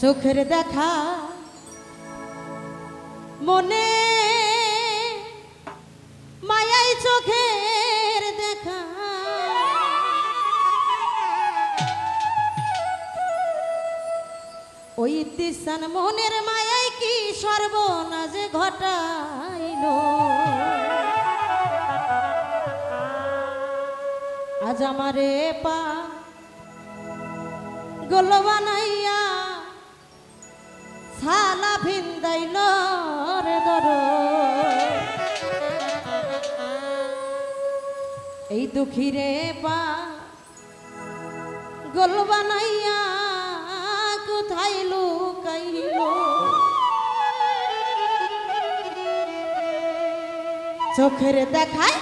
চোখের দেখা মনে মায়াই চোখের দেখা। ওই তিসান মনের মায়াই কি সর্বনাশ ঘটাইল? আজ আমারে পা গোলবানাইয়া সালা ভিন্দাইল রে দর এই দুঃখী রে বা গোল বানাইয়া কোথায় লুকাইল? চোখের দেখায়